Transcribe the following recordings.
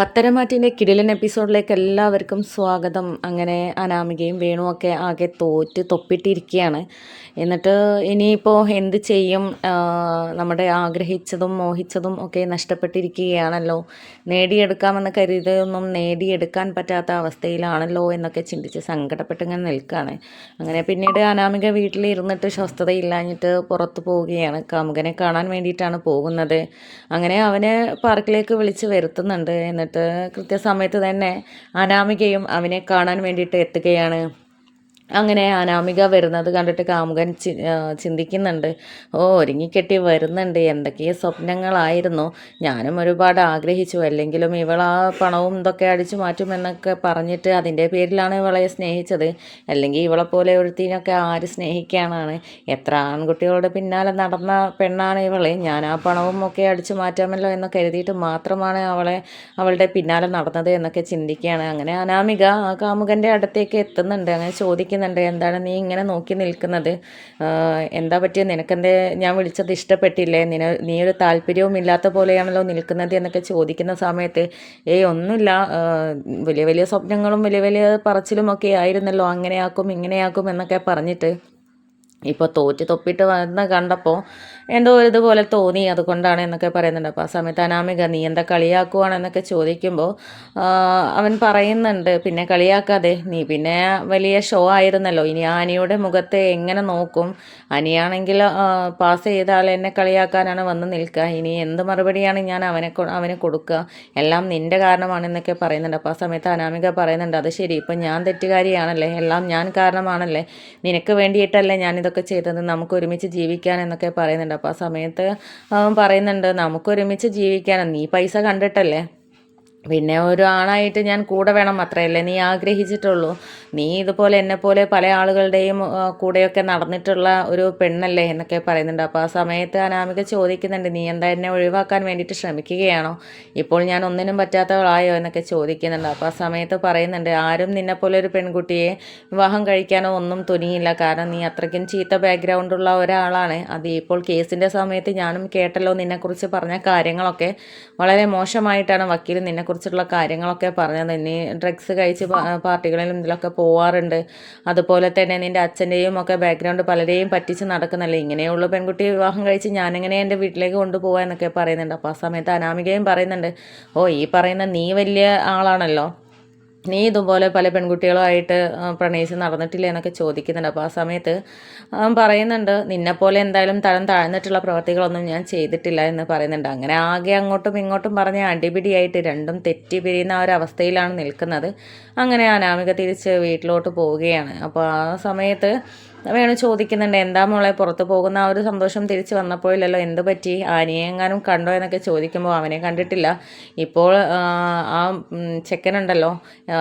പത്തരമാറ്റിന്റെ കിടിലൻ എപ്പിസോഡിലേക്ക് എല്ലാവർക്കും സ്വാഗതം. അങ്ങനെ അനാമികയും വേണുമൊക്കെ ആകെ തോറ്റ് തൊപ്പിട്ടിരിക്കുകയാണ്. എന്നിട്ട് ഇനിയിപ്പോൾ എന്ത് ചെയ്യും? നമ്മുടെ ആഗ്രഹിച്ചതും മോഹിച്ചതും ഒക്കെ നഷ്ടപ്പെട്ടിരിക്കുകയാണല്ലോ. നേടിയെടുക്കാമെന്ന് കരുതിയൊന്നും നേടിയെടുക്കാൻ പറ്റാത്ത അവസ്ഥയിലാണല്ലോ എന്നൊക്കെ ചിന്തിച്ച് സങ്കടപ്പെട്ടിങ്ങനെ നിൽക്കുകയാണ്. അങ്ങനെ പിന്നീട് അനാമിക വീട്ടിലിരുന്നിട്ട് സ്വസ്ഥതയില്ലാഞ്ഞിട്ട് പുറത്തു പോവുകയാണ്. കാമുകനെ കാണാൻ വേണ്ടിയിട്ടാണ് പോകുന്നത്. അങ്ങനെ അവനെ പാർക്കിലേക്ക് വിളിച്ച് വരുത്തുന്നുണ്ട്. എന്നിട്ട് കൃത്യസമയത്ത് തന്നെ അനാമികയും അവനെ കാണാൻ വേണ്ടിയിട്ട് എത്തുകയാണ്. അങ്ങനെ അനാമിക വരുന്നത് കണ്ടിട്ട് കാമുകൻ ചി ചിന്തിക്കുന്നുണ്ട്. ഓ ഒരുങ്ങിക്കെട്ടി വരുന്നുണ്ട്. എന്തൊക്കെയോ സ്വപ്നങ്ങളായിരുന്നു. ഞാനും ഒരുപാട് ആഗ്രഹിച്ചു. അല്ലെങ്കിലും ഇവൾ ആ പണവും ഇതൊക്കെ അടിച്ചു മാറ്റുമെന്നൊക്കെ പറഞ്ഞിട്ട് അതിന്റെ പേരിലാണ് ഇവളെ സ്നേഹിച്ചത്. അല്ലെങ്കിൽ ഇവളെ പോലെ ഒരുത്തിനൊക്കെ ആര് സ്നേഹിക്കാനാണ്? എത്ര ആൺകുട്ടികളുടെ പിന്നാലെ നടന്ന പെണ്ണാണ് ഇവളെ. ഞാൻ ആ പണവും ഒക്കെ അടിച്ചു മാറ്റാമല്ലോ എന്ന് കരുതിയിട്ട് മാത്രമാണ് അവളെ അവളുടെ പിന്നാലെ നടന്നത് എന്നൊക്കെ ചിന്തിക്കുകയാണ്. അങ്ങനെ അനാമിക ആ കാമുകന്റെ അടുത്തേക്ക് എത്തുന്നുണ്ട്. അങ്ങനെ ചോദിക്കുന്നുണ്ട് എന്താണ് നീ ഇങ്ങനെ നോക്കി നിൽക്കുന്നത്? എന്താ പറ്റിയ? നിനക്കെന്തേ ഞാൻ വിളിച്ചത് ഇഷ്ടപ്പെട്ടില്ലേ? നിന നീ ഒരു താല്പര്യവും ഇല്ലാത്ത പോലെയാണല്ലോ നിൽക്കുന്നത് എന്നൊക്കെ ചോദിക്കുന്ന സമയത്ത് ഏയ് ഒന്നുമില്ല. വലിയ വലിയ സ്വപ്നങ്ങളും വലിയ വലിയ പറച്ചിലും ഒക്കെ ആയിരുന്നല്ലോ. അങ്ങനെയാക്കും ഇങ്ങനെയാക്കും എന്നൊക്കെ പറഞ്ഞിട്ട് ഇപ്പോൾ തോറ്റ് തൊപ്പിട്ട് വന്ന് കണ്ടപ്പോൾ എന്തോ ഇതുപോലെ തോന്നി അതുകൊണ്ടാണ് എന്നൊക്കെ പറയുന്നുണ്ട്. അപ്പോൾ ആ സമയത്ത് അനാമിക നീ എന്താ കളിയാക്കുവാണെന്നൊക്കെ ചോദിക്കുമ്പോൾ അവൻ പറയുന്നുണ്ട് പിന്നെ കളിയാക്കാതെ നീ പിന്നെ വലിയ ഷോ ആയിരുന്നല്ലോ. ഇനി ആനിയുടെ മുഖത്തെ എങ്ങനെ നോക്കും? അനിയാണെങ്കിൽ പാസ് ചെയ്ത ആൾ എന്നെ കളിയാക്കാനാണ് വന്ന് നിൽക്കുക. ഇനി എന്ത് മറുപടിയാണ് ഞാൻ അവനെ അവന് കൊടുക്കുക? എല്ലാം നിന്റെ കാരണമാണെന്നൊക്കെ പറയുന്നുണ്ട്. അപ്പോൾ ആ സമയത്ത് അനാമിക പറയുന്നുണ്ട് അത് ശരി ഇപ്പം ഞാൻ തെറ്റുകാരിയാണല്ലേ? എല്ലാം ഞാൻ കാരണമാണല്ലേ? നിനക്ക് വേണ്ടിയിട്ടല്ലേ ഞാൻ ഇതൊക്കെ ചെയ്തത് നമുക്ക് ഒരുമിച്ച് ജീവിക്കാൻ എന്നൊക്കെ പറയുന്നുണ്ട്. അപ്പോൾ ആ സമയത്ത് അവൻ പറയുന്നുണ്ട് നമുക്ക് ഒരുമിച്ച് ജീവിക്കാൻ. നീ പൈസ കണ്ടിട്ടല്ലേ? പിന്നെ ഒരു ആണായിട്ട് ഞാൻ കൂടെ വേണം അത്രയല്ലേ നീ ആഗ്രഹിച്ചിട്ടുള്ളൂ. നീ ഇതുപോലെ എന്നെ പോലെ ആളുകളുടെയും കൂടെയൊക്കെ നടന്നിട്ടുള്ള ഒരു പെണ്ണല്ലേ എന്നൊക്കെ പറയുന്നുണ്ട്. അപ്പോൾ ആ സമയത്ത് അനാമിക ചോദിക്കുന്നുണ്ട് നീ എന്താ എന്നെ ഒഴിവാക്കാൻ വേണ്ടിയിട്ട് ശ്രമിക്കുകയാണോ? ഇപ്പോൾ ഞാൻ ഒന്നിനും പറ്റാത്തവളായോ? എന്നൊക്കെ ചോദിക്കുന്നുണ്ട്. അപ്പോൾ ആ സമയത്ത് പറയുന്നുണ്ട് ആരും നിന്നെപ്പോലെ ഒരു പെൺകുട്ടിയെ വിവാഹം കഴിക്കാനോ ഒന്നും തുനിയില്ല. കാരണം നീ അത്രയ്ക്കും ചീത്ത ബാക്ക്ഗ്രൗണ്ടുള്ള ഒരാളാണ്. അത് ഇപ്പോൾ കേസിന്റെ സമയത്ത് ഞാനും കേട്ടല്ലോ നിന്നെക്കുറിച്ച് പറഞ്ഞ കാര്യങ്ങളൊക്കെ. വളരെ മോശമായിട്ടാണ് വക്കീൽ നിന്നെക്കുറിച്ചുള്ള കാര്യങ്ങളൊക്കെ പറഞ്ഞത്. നീ ഡ്രഗ്സ് കഴിച്ച് പാർട്ടികളിലും ഇതിലൊക്കെ പോവാറുണ്ട്. അതുപോലെ തന്നെ നിന്റെ അച്ഛന്റെയും ഒക്കെ ബാക്ക്ഗ്രൗണ്ട് പലരെയും പറ്റിച്ച് നടക്കുന്നല്ലേ? ഇങ്ങനെയുള്ള പെൺകുട്ടി വിവാഹം കഴിച്ച് ഞാനെങ്ങനെ എന്റെ വീട്ടിലേക്ക് കൊണ്ടുപോകാൻ എന്നൊക്കെ പറയുന്നുണ്ട്. അപ്പോൾ ആ സമയത്ത് അനാമികയും പറയുന്നുണ്ട് ഓ ഈ പറയുന്ന നീ വലിയ ആളാണല്ലോ. നീ ഇതുപോലെ പല പെൺകുട്ടികളുമായിട്ട് പ്രണയിച്ച് നടന്നിട്ടില്ല എന്നൊക്കെ ചോദിക്കുന്നുണ്ട്. അപ്പോൾ ആ സമയത്ത് പറയുന്നുണ്ട് നിന്നെപ്പോലെ എന്തായാലും തരം താഴ്ന്നിട്ടുള്ള പ്രവർത്തികളൊന്നും ഞാൻ ചെയ്തിട്ടില്ല എന്ന് പറയുന്നുണ്ട്. അങ്ങനെ ആകെ അങ്ങോട്ടും ഇങ്ങോട്ടും പറഞ്ഞ് അടിപിടിയായിട്ട് രണ്ടും തെറ്റി പിരിയുന്ന ആ ഒരു അവസ്ഥയിലാണ് നിൽക്കുന്നത്. അങ്ങനെ അനാമിക തിരിച്ച് വീട്ടിലോട്ട് പോവുകയാണ്. അപ്പോൾ ആ സമയത്ത് വേണു ചോദിക്കുന്നുണ്ട് എന്താ മോളെ പുറത്ത് പോകുന്ന ആ ഒരു സന്തോഷം തിരിച്ച് വന്നപ്പോഴില്ലല്ലോ? എന്ത് പറ്റി? ആനിയെ എങ്ങാനും കണ്ടോ? എന്നൊക്കെ ചോദിക്കുമ്പോൾ അവനെ കണ്ടിട്ടില്ല. ഇപ്പോൾ ആ, ചെക്കനുണ്ടല്ലോ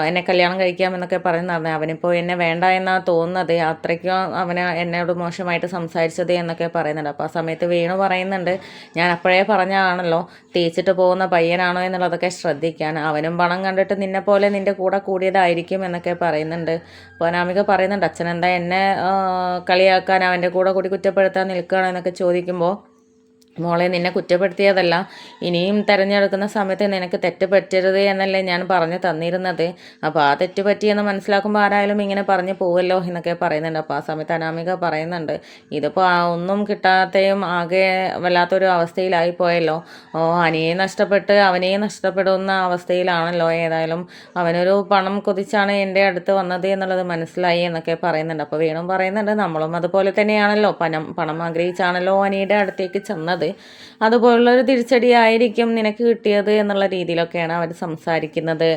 എന്നെ കല്യാണം കഴിക്കാമെന്നൊക്കെ പറയുന്നതാണ് അവനിപ്പോൾ എന്നെ വേണ്ട എന്നാണ് തോന്നുന്നത് അത്രയ്ക്കും അവന് എന്നോട് മോശമായിട്ട് സംസാരിച്ചത് എന്നൊക്കെ പറയുന്നുണ്ട്. അപ്പോൾ ആ സമയത്ത് വേണു പറയുന്നുണ്ട് ഞാൻ അപ്പോഴേ പറഞ്ഞതാണല്ലോ തേച്ചിട്ട് പോകുന്ന പയ്യനാണോ എന്നുള്ളതൊക്കെ ശ്രദ്ധിക്കാൻ. അവനും പണം കണ്ടിട്ട് നിന്നെ പോലെ നിന്റെ കൂടെ കൂടിയതായിരിക്കും എന്നൊക്കെ പറയുന്നുണ്ട്. അപ്പോൾ അനാമിക പറയുന്നുണ്ട് അച്ഛനെന്താ എന്നെ കളിയാക്കാൻ അവന്റെ കൂടെ കൂടി കുറ്റപ്പെടുത്താൻ നിൽക്കുകയാണോ എന്നൊക്കെ ചോദിക്കുമ്പോൾ മോളെ നിന്നെ കുറ്റപ്പെടുത്തിയതല്ല. ഇനിയും തിരഞ്ഞെടുക്കുന്ന സമയത്ത് നിനക്ക് തെറ്റ് പറ്റരുത് എന്നല്ലേ ഞാൻ പറഞ്ഞു തന്നിരുന്നത്. അപ്പോൾ ആ തെറ്റ് പറ്റിയെന്ന് മനസ്സിലാക്കുമ്പോൾ ആരായാലും ഇങ്ങനെ പറഞ്ഞു പോവല്ലോ എന്നൊക്കെ പറയുന്നുണ്ട്. അപ്പോൾ ആ സമയത്ത് അനാമിക പറയുന്നുണ്ട് ഇതിപ്പോൾ ഒന്നും കിട്ടാത്തയും ആകെ വല്ലാത്തൊരു അവസ്ഥയിലായി പോയല്ലോ. ഓ അനിയെ നഷ്ടപ്പെട്ട് അവനെ നഷ്ടപ്പെടുന്ന അവസ്ഥയിലാണല്ലോ. ഏതായാലും അവനൊരു പണം കൊതിച്ചാണ് എന്റെ അടുത്ത് വന്നത് എന്നുള്ളത് മനസ്സിലായി എന്നൊക്കെ പറയുന്നുണ്ട്. അപ്പോൾ വീണും പറയുന്നുണ്ട് നമ്മളും അതുപോലെ തന്നെയാണല്ലോ. പണം പണം ആഗ്രഹിച്ചാണല്ലോ അനിയുടെ അടുത്തേക്ക് ചെന്നത്. അതുപോലുള്ളൊരു തിരിച്ചടി ആയിരിക്കും നിനക്ക് കിട്ടിയത് എന്നുള്ള രീതിയിലൊക്കെയാണ് അവർ സംസാരിക്കുന്നത്.